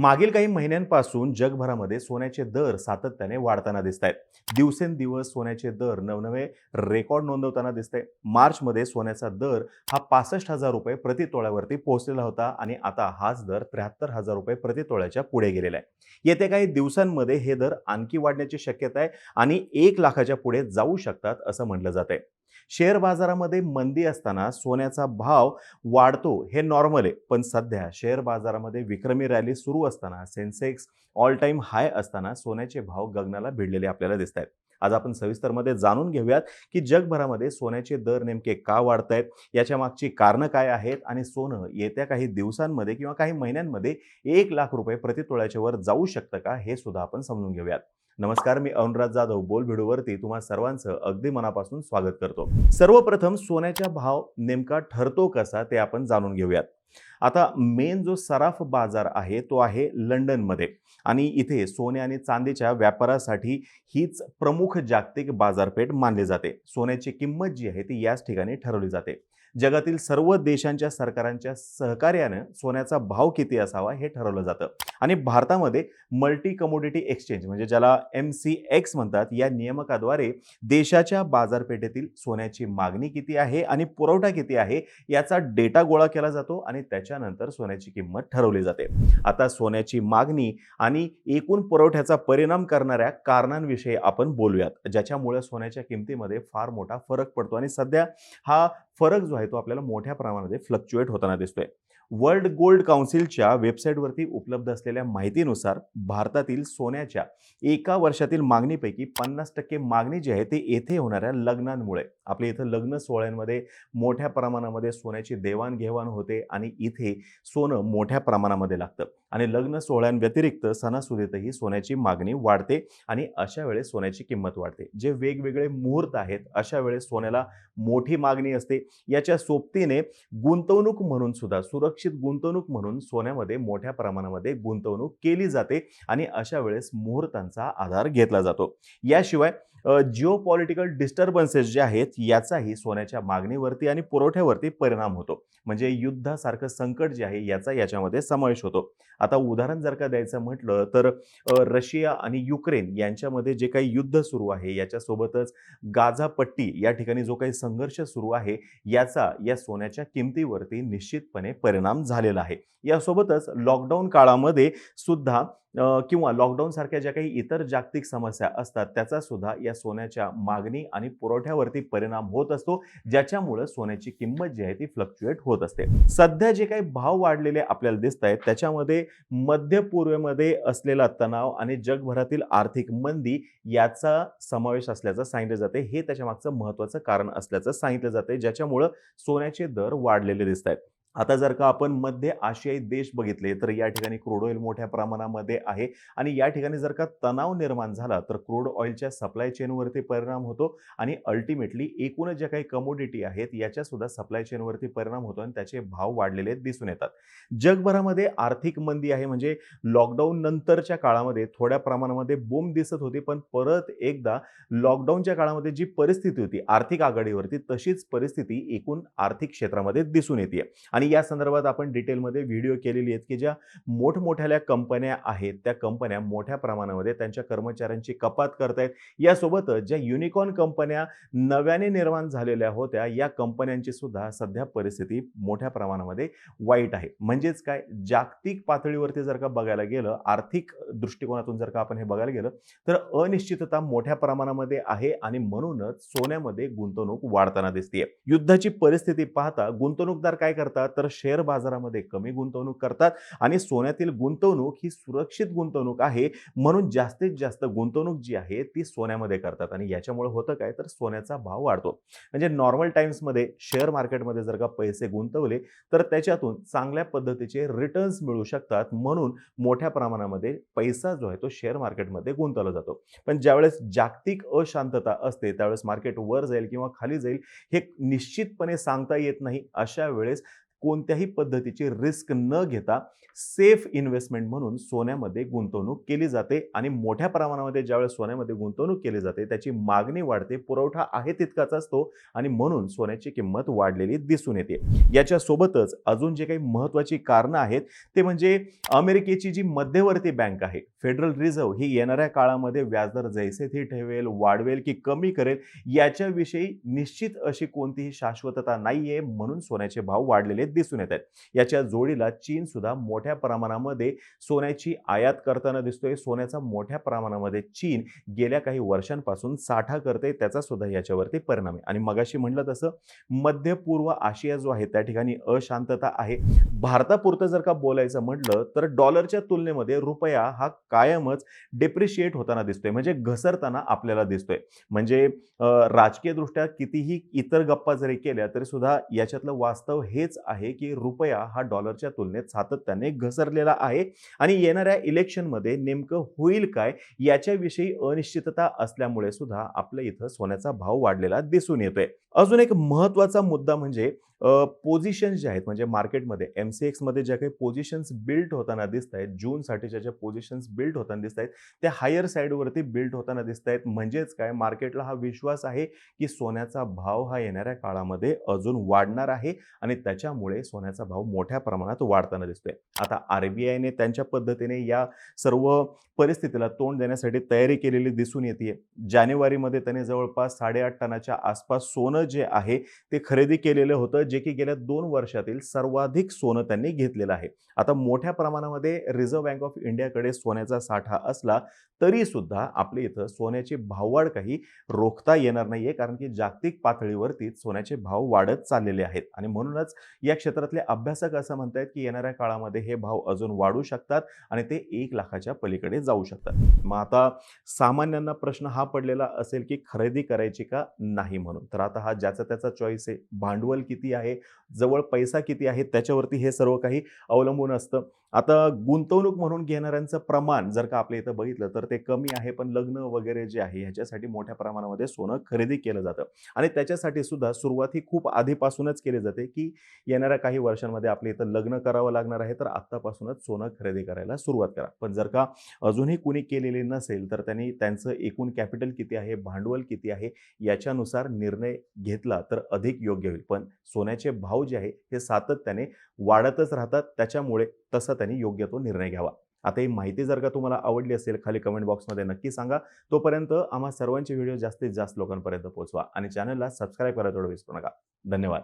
मागील काही महिन्यांपासून जगभरामध्ये सोन्याचे दर सातत्याने वाढताना दिसत आहेत दिवसेंदिवस सोन्याचे दर नवनवे रेकॉर्ड नोंदवताना दिसत आहे मार्चमध्ये सोन्याचा दर हा पासष्ट हजार रुपये प्रति तोळ्यावरती पोहोचलेला होता आणि आता हाच दर त्र्याहत्तर हजार रुपये प्रति तोळ्याच्या पुढे गेलेला आहे. येत्या काही दिवसांमध्ये हे दर आणखी वाढण्याची शक्यता आहे आणि एक लाखाच्या पुढे जाऊ शकतात असं म्हटलं जात आहे शेअर बाजारामध्ये मंदी असताना सोन्याचा भाव वाढतो हे नॉर्मल आहे. पण सध्या शेअर बाजारामध्ये विक्रमी रॅली सुरू असताना सेन्सेक्स ऑल टाईम हाय असताना सोन्याचे भाव गगनाला भिडलेले आपल्याला दिसत आहेत आज आपण सविस्तरमध्ये जाणून घेऊयात की जगभरामध्ये सोन्याचे दर नेमके का वाढत आहेत याच्या मागची कारणं काय आहेत आणि सोनं येत्या काही दिवसांमध्ये किंवा काही महिन्यांमध्ये एक लाख रुपये प्रतितोळ्याच्या वर जाऊ शकतं का हे सुद्धा आपण समजून घेऊयात. नमस्कार मी अनुराज जाधव. बोल व्हिडिओवरती तुम्हा सर्वांचं अगदी मनापासून स्वागत करतो. सर्वप्रथम सोन्याचा भाव नेमका ठरतो कसा ते आपण जाणून घेऊयात. आता मेन जो सराफ बाजार आहे तो आहे लंडनमध्ये. आणि इथे सोने आणि चांदीच्या व्यापारासाठी हीच प्रमुख जागतिक बाजारपेठ मानली जाते. सोन्याची किंमत जी आहे ती याच ठिकाणी ठरवली जाते. जगातील सर्व देशांच्या सरकारांच्या सहकार्यानं सोन्याचा भाव किती असावा हे ठरवलं जातं. आणि भारतामध्ये मल्टी कमोडिटी एक्सचेंज म्हणजे ज्याला एम सी एक्स म्हणतात या नियमकाद्वारे देशाच्या बाजारपेठेतील सोन्याची मागणी किती आहे आणि पुरवठा किती आहे याचा डेटा गोळा केला जातो आणि त्याच्यानंतर सोन्याची किंमत ठरवली जाते. आता सोन्याची मागणी आणि एकूण पुरवठ्याचा परिणाम करणाऱ्या कारणांविषयी आपण बोलूयात ज्याच्यामुळे सोन्याच्या किमतीमध्ये फार मोठा फरक पडतो आणि सध्या हा फरक जो आहे तो आपल्याला मोठ्या प्रमाणामध्ये फ्लक्च्युएट होताना दिसतोय. वर्ल्ड गोल्ड काउन्सिलच्या वेबसाईटवरती उपलब्ध असलेल्या माहितीनुसार भारतातील सोन्याच्या एका वर्षातील मागणीपैकी पन्नास टक्के मागणी जी आहे ती येथे होणाऱ्या लग्नांमुळे. आपल्या इथं लग्न सोहळ्यांमध्ये मोठ्या प्रमाणामध्ये सोन्याची देवाणघेवाण होते आणि इथे सोनं मोठ्या प्रमाणामध्ये लागतं. आणि लग्न सोहळ्यांव्यतिरिक्त सणासुदीतही सोन्याची मागणी वाढते आणि अशा वेळेस सोन्याची किंमत वाढते. जे वेगवेगळे मुहूर्त आहेत अशा वेळेस सोन्याला मोठी मागणी असते. याच्या सोबतीने गुंतवणूक म्हणून सुद्धा सुरक्षित गुंतवणूक म्हणून सोन्यामध्ये मोठ्या प्रमाणामध्ये गुंतवणूक केली जाते आणि अशा वेळेस मुहूर्तांचा आधार घेतला जातो. याशिवाय जिओ पॉलिटिकल डिस्टर्बन्सेस जे आहेत याचाही सोन्याच्या मागणीवरती आणि पुरवठ्यावरती परिणाम होतो. म्हणजे युद्धासारखं संकट जे आहे याचा याच्यामध्ये समावेश होतो. आता उदाहरण जर का द्यायचं म्हटलं तर रशिया आणि युक्रेन यांच्यामध्ये जे काही युद्ध सुरू आहे याच्यासोबतच गाझा पट्टी या ठिकाणी जो काही संघर्ष सुरू आहे याचा या सोन्याच्या किमतीवरती निश्चितपणे परिणाम झालेला आहे. यासोबतच लॉकडाऊन काळामध्ये सुद्धा किंवा लॉकडाऊनसारख्या ज्या काही इतर जागतिक समस्या असतात त्याचा सुद्धा या सोन्याच्या मागणी आणि पुरवठ्यावरती परिणाम होत असतो ज्याच्यामुळं सोन्याची किंमत जी आहे ती फ्लक्च्युएट होत असते. सध्या जे काही भाव वाढलेले आपल्याला दिसत आहेत त्याच्यामध्ये मध्य पूर्वेमध्ये असलेला तणाव आणि जगभरातील आर्थिक मंदी याचा समावेश असल्याचं सांगितलं जाते. हे त्याच्या मागचं महत्त्वाचं कारण असल्याचं सांगितलं जाते ज्याच्यामुळं सोन्याचे दर वाढलेले दिसत आहेत आता जर का आपण मध्य आशियाई देश बघितले तर या ठिकाणी क्रूड ऑइल मोठ्या प्रमाणामध्ये आहे. आणि या ठिकाणी जर का तणाव निर्माण झाला तर क्रूड ऑइलच्या सप्लाय चेनवरती परिणाम होतो. आणि अल्टिमेटली एकूणच ज्या काही कमोडिटी आहेत याच्या सुद्धा सप्लाय चेनवरती परिणाम होतो आणि त्याचे भाव वाढलेले दिसून येतात. जगभरामध्ये आर्थिक मंदी आहे म्हणजे लॉकडाऊन नंतरच्या काळामध्ये थोड्या प्रमाणामध्ये बोंब दिसत होती पण परत एकदा लॉकडाऊनच्या काळामध्ये जी परिस्थिती होती आर्थिक आघाडीवरती तशीच परिस्थिती एकूण आर्थिक क्षेत्रामध्ये दिसून येते आणि या संदर्भात आपण डिटेलमध्ये व्हिडिओ केलेली आहेत की ज्या मोठमोठ्या कंपन्या आहेत त्या कंपन्या मोठ्या प्रमाणामध्ये त्यांच्या कर्मचाऱ्यांची कपात करतायत. यासोबतच ज्या युनिकॉर्न कंपन्या नव्याने निर्माण झालेल्या होत्या या कंपन्यांची सुद्धा सध्या परिस्थिती मोठ्या प्रमाणामध्ये वाईट आहे. म्हणजेच काय? जागतिक पातळीवरती जर का बघायला गेलं आर्थिक दृष्टिकोनातून जर का आपण हे बघायला गेलं तर अनिश्चितता मोठ्या प्रमाणामध्ये आहे आणि म्हणूनच सोन्यामध्ये गुंतवणूक वाढताना दिसते युद्धाची परिस्थिती पाहता गुंतवणूकदार काय करतात? तर शेअर बाजारामध्ये कमी गुंतवणूक करतात आणि सोन्यातील गुंतवणूक ही सुरक्षित गुंतवणूक आहे म्हणून जास्तीत जास्त गुंतवणूक जी आहे ती सोन्यामध्ये करतात आणि याच्यामुळे होतं काय तर सोन्याचा भाव वाढतो. म्हणजे नॉर्मल टाइम्समध्ये शेअर मार्केटमध्ये जर का पैसे गुंतवले तर त्याच्यातून चांगल्या पद्धतीचे रिटर्न्स मिळू शकतात म्हणून मोठ्या प्रमाणामध्ये पैसा जो आहे तो शेअर मार्केटमध्ये गुंतवला जातो. पण ज्यावेळेस जागतिक अशांतता असते त्यावेळेस मार्केट वर जाईल किंवा खाली जाईल हे निश्चितपणे सांगता येत नाही. अशा वेळेस कोणत्याही पद्धतीची रिस्क न घेता सेफ इन्व्हेस्टमेंट म्हणून सोन्यामध्ये गुंतवणूक केली जाते आणि मोठ्या प्रमाणामध्ये ज्यावेळेस सोन्यामध्ये गुंतवणूक केली जाते त्याची मागणी वाढते पुरवठा आहे तितकाच असतो आणि म्हणून सोन्याची किंमत वाढलेली दिसून येते. याच्यासोबतच अजून जे काही महत्त्वाची कारणं आहेत ते म्हणजे अमेरिकेची जी मध्यवर्ती बँक आहे फेडरल रिझर्व्ह ही येणाऱ्या काळामध्ये व्याजदर जैसे थे ठेवेल वाढवेल की कमी करेल याच्याविषयी निश्चित अशी कोणतीही शाश्वतता नाहीये म्हणून सोन्याचे भाव वाढलेले दिसून येत आहेत. याच्या जोडीला चीन सुद्धा मोठ्या प्रमाणामध्ये सोन्याची आयात करताना दिसतोय. सोन्याचा मोठ्या प्रमाणामध्ये चीन गेल्या काही वर्षांपासून साठा करते त्याचा सुद्धा याच्यावरती परिणाम आहे. आणि मगाशी म्हणलं तसं मध्य पूर्व आशिया जो आहे त्या ठिकाणी अशांतता आहे. भारतापुरतं जर का बोलायचं म्हटलं तर डॉलरच्या तुलनेमध्ये रुपया हा कायमच डेप्रिशिएट होताना दिसतोय. म्हणजे घसरताना आपल्याला दिसतोय. म्हणजे राजकीय दृष्ट्या कितीही इतर गप्पा जरी केल्या तरी सुद्धा याच्यातलं वास्तव हेच आहे. की रुपया हा डॉलरच्या तुलनेत सातत्याने घसरलेला आहे आणि येणाऱ्या इलेक्शनमध्ये नेमकं होईल काय याच्याविषयी अनिश्चितता असल्यामुळे सुद्धा आपल्या इथं सोन्याचा भाव वाढलेला दिसून येतोय. अजून एक महत्त्वाचा मुद्दा म्हणजे पोझिशन्स जे आहेत म्हणजे मार्केटमध्ये एम सी एक्समध्ये ज्या काही पोझिशन्स बिल्ड होताना दिसत आहेत जूनसाठीच्या ज्या पोझिशन्स बिल्ड होताना दिसत आहेत त्या हायर साईडवरती बिल्ड होताना दिसत आहेत. म्हणजेच काय? मार्केटला हा विश्वास आहे की सोन्याचा भाव हा येणाऱ्या काळामध्ये अजून वाढणार आहे आणि त्याच्यामुळे सोन्याचा भाव मोठ्या प्रमाणात वाढताना दिसतोय. आता आर बी आयने त्यांच्या पद्धतीने या सर्व परिस्थितीला तोंड देण्यासाठी तयारी केलेली दिसून येते जानेवारीमध्ये त्यांनी जवळपास साडेआठ टनाच्या आसपास सोनं जे आहे ते खरेदी केलेलं होतं जे की गेल्या दोन वर्षातील सर्वाधिक सोनं त्यांनी घेतलेलं आहे. आता मोठ्या प्रमाणामध्ये रिझर्व्ह बँक ऑफ इंडियाकडे सोन्याचा साठा असला तरी सुद्धा आपल्या इथं सोन्याची भाववाढ काही रोखता येणार नाहीये कारण की जागतिक पातळीवरती सोन्याचे भाव वाढत चाललेले आहेत. आणि म्हणूनच या क्षेत्रातले अभ्यासक असं म्हणतात की येणाऱ्या काळामध्ये हे भाव अजून वाढू शकतात आणि ते एक लाखाच्या पलीकडे जाऊ शकतात. मग आता सामान्यांना प्रश्न हा पडलेला असेल की खरेदी करायची का नाही म्हणून. तर आता हा ज्याचा त्याचा चॉईस आहे भांडवल किती आहे? जवळ पैसा किती आहे त्याच्यावरती हे सर्व काही अवलंबून असतं. आता गुंतवणूक म्हणून घेणाऱ्यांचं प्रमाण जर का आपल्या इथं बघितलं तर ते कमी आहे पण लग्न वगैरे जे आहे ह्याच्यासाठी मोठ्या प्रमाणामध्ये सोनं खरेदी केलं जातं. आणि त्याच्यासाठी सुद्धा सुरुवात ही खूप आधीपासूनच केली जाते की येणाऱ्या काही वर्षांमध्ये आपल्या इथं लग्न करावं लागणार आहे तर आत्तापासूनच सोनं खरेदी करायला सुरुवात करा. पण जर का अजूनही कुणी केलेली नसेल तर त्यांनी त्यांचं एकूण कॅपिटल किती आहे भांडवल किती आहे याच्यानुसार निर्णय घेतला तर अधिक योग्य होईल. पण सोन्याचे भाव जे आहे हे सातत्याने वाढतच राहतात. त्याच्यामुळे तसा त्यांनी योग्य तो निर्णय घ्यावा. आता ही माहिती जर का तुम्हाला आवडली असेल खाली कमेंट बॉक्समध्ये नक्की सांगा. तोपर्यंत आम्हा सर्वांचे व्हिडिओ जास्तीत जास्त लोकांपर्यंत पोहोचवा आणि चॅनलला सबस्क्राईब करायला थोडं विसरू नका. धन्यवाद.